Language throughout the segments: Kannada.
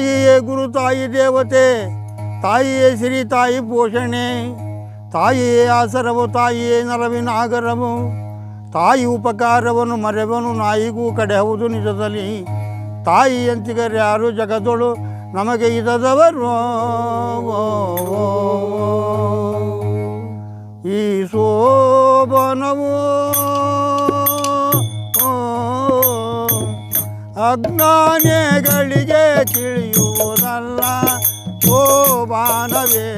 ತಾಯಿಯೇ ಗುರು, ತಾಯಿ ದೇವತೆ, ತಾಯಿಯೇ ಸಿರಿ ತಾಯಿ ಪೋಷಣೆ, ತಾಯಿಯೇ ಆಸರವು, ತಾಯಿಯೇ ನರವಿನ ಆಗರವು ತಾಯಿ ಉಪಕಾರವನ್ನು ಮರೆವನು ನಾಯಿಗೂ ಕಡೆ ಹೌದು ನಿಜದಲ್ಲಿ. ತಾಯಿಯಂತಿಗರೆ ಯಾರು ಜಗದೊಳು ನಮಗೆ ಇದದವರು? ಈ ಶೋಭನವು ಅಜ್ಞಾನಿಗಳಿಗೆ ತಿಳಿಯುವುದಲ್ಲ ಶೋಭಾನವೇ.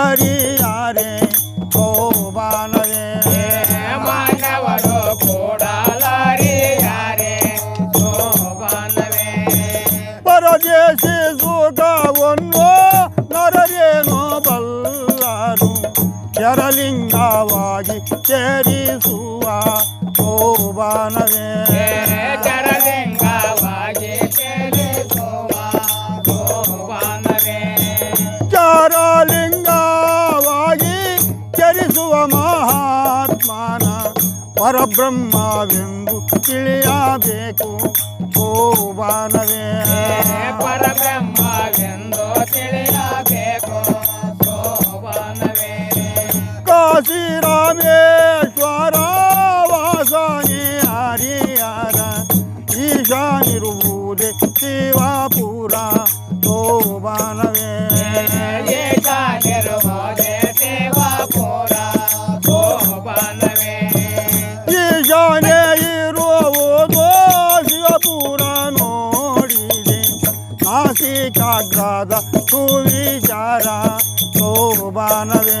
ಅರಿಯಾರೆ ಶೋಭಾನವೇ ಮಾನವರು ಕೂಡಲಾರಿಯಾರೆ ಶೋಭಾನವೇ ಪರದೇಶಿ ಸುಖವನ್ನು ನರರೇನೋ ಬಲ್ಲರು ಚರಲಿಂಗವಾಗಿ ಚರಿಸುವ ಶೋಭಾನವೇ ಚರಲಿಂಗವಾಗಿ ಶೋಭಾನವೇ ಪರಬ್ರಹ್ಮವೆಂದು ತಿಳಿಯಬೇಕು ಶೋಭಾನವೇ ಕಾಶಿ ಶೋಭಾನವೇ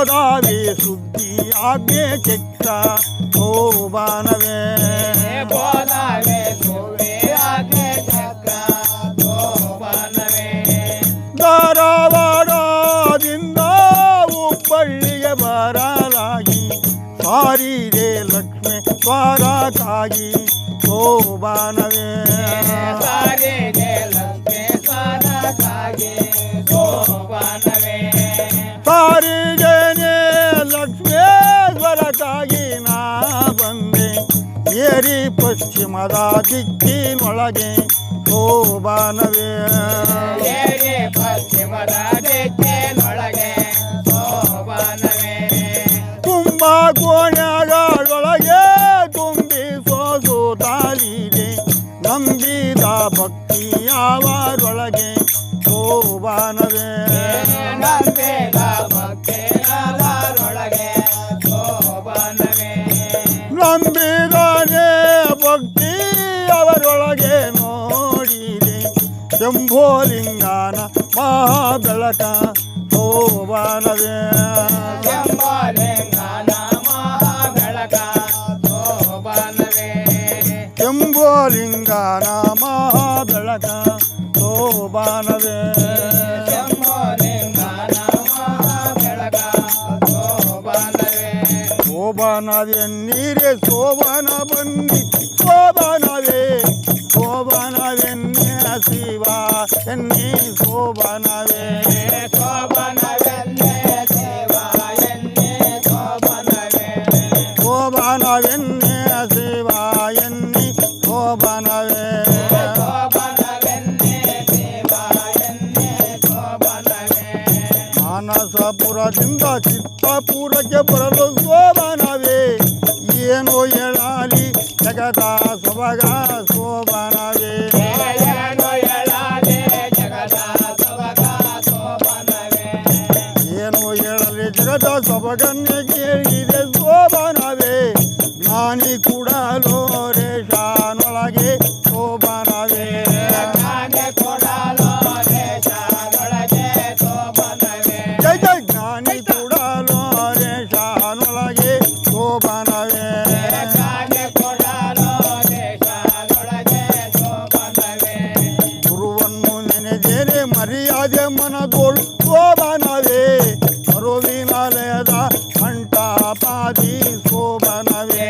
ಗೋದಾವಿ ಸುದ್ದಿ ಆಜ್ಞೆ ಚಕ್ರ ಶೋಭಾನವೇ ಬೋಧಾವೆ ಸುದ್ದಿ ಅಗ್ನಿ ಚಕ್ರ ಶೋಭಾನವೇ ಧಾರವಾಡದಿಂದ ಹುಬ್ಬಳ್ಳಿಗೆ ಬರಲಾಗಿ ಸಾರಿದೆ ಲಕ್ಷ್ಮಿ ಸ್ವರಕ್ಕಾಗಿ ಶೋಭಾನವೇ ಸಾರಿಗೆ ಪಶ್ಚಿಮದ ದಿಕ್ಕಿನೊಳಗೆ ಶೋಭಾನವೇ ಓಲಿಂಗಾನ ಮಹಾ ಬೆಳಕ ಸೋಬಾನವೇ ಕೆಂಬೋಲಿಂಗಾನ ಮಹಾ ಬೆಳಕ ಓ ಬಾನವೇ ನೀರೇ ಶೋಭಾನ ಬನ್ನಿ. ರಾಜಿಂದ ಚಿತ್ತಾಪೂರಕ್ಕೆ ಬರಲು ಸೋಬಾನವೇ ಏನೋ ಹೇಳಾಲಿ ಜಗದ ಸೊಬಗ ಸೋಬಾನವೇ ಏನೋ ಹೇಳಲಿ ಜಗದ ಸೊಬಗನ್ನೇ ಕೇಳಿದೆ ಸೋಬಾನವೇ ನಾನಿ ಕೂಡಲೋರೆ పాది శోభనవే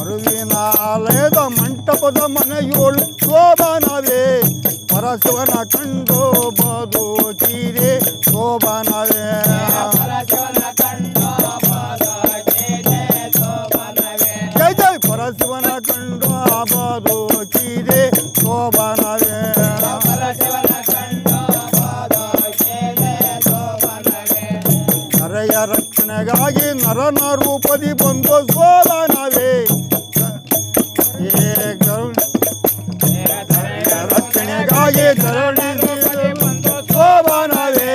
మరువినాలేద మంటపద మనయోళ్ శోభనవే పరశివన కండో ನ ರೂಪದಿ ಬಂದು ಸೋಲನವೇ ರಕ್ಷಣೆಗಾಗಿ ಧರಣಿ ಸೋಬಾನವೇ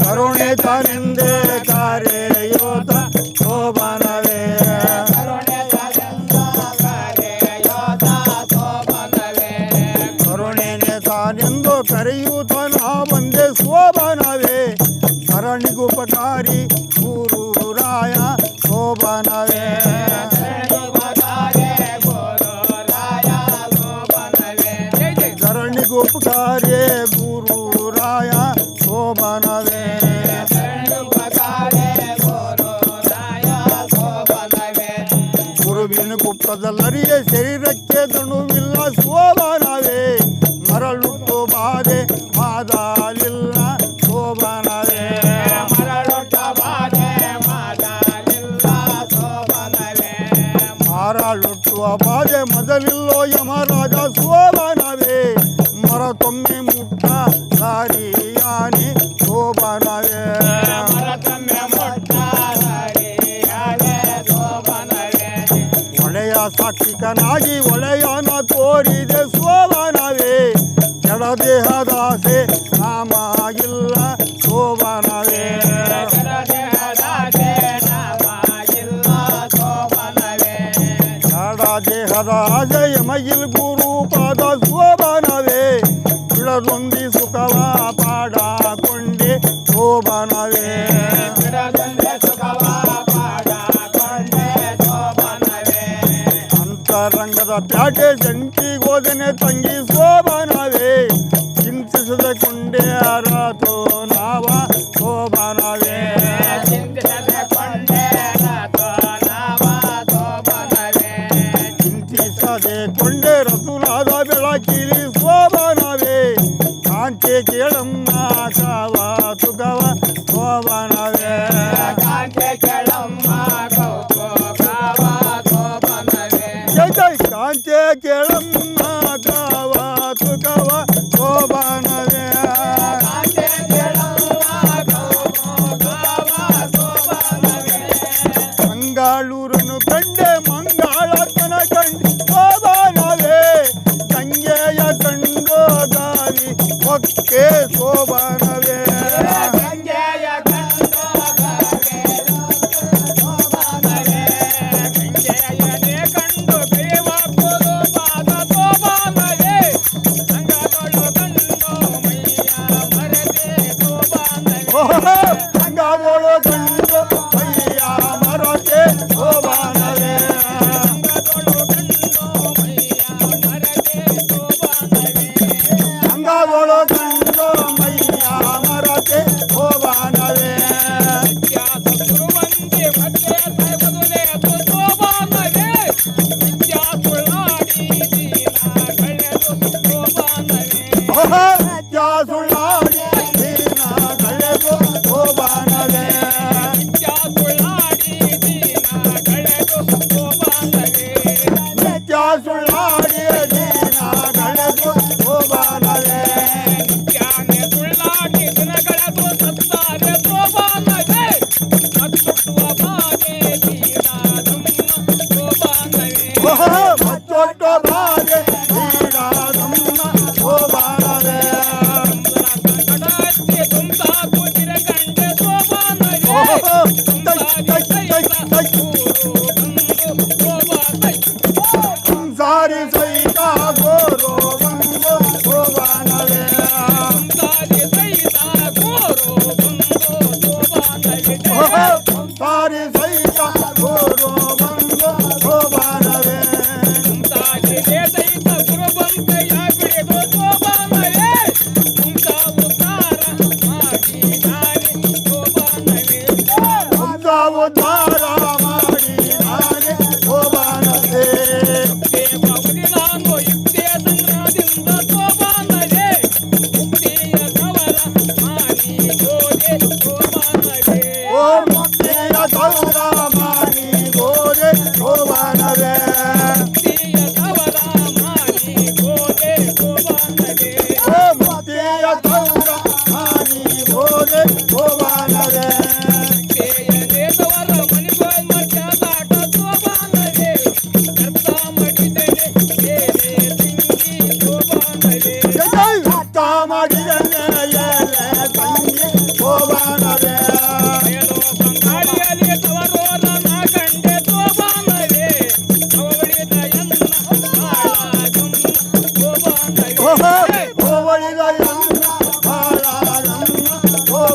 ಕರುಣೆ ತನಿಂದೆ ಕಾರ್ಯೋತ ಸೋಬಾನವೇ ಕರುಣೆನೆ ತಾನೆಂದು ಕರೆಯುತ್ತ ನಾ ಬಂದೆ ಸೋಬಾನವೇ ಕರಣಿಗುಪಕಾರಿ ಮೊದಲರಿಯ ಶರೀರಕ್ಕೆ ದುಣುವಿಲ್ಲ ಸೋಲನವೇ ಮರಳು ಬಾಧೆ ಮಾದಾಲಿಲ್ಲ ಶರಣಾಗಿ ಪೇಟೆ ಜಂಟಿಗೋದನೆ ತಂಗಿ ಸೋಬನವೇ. Bolo Yeah.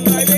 man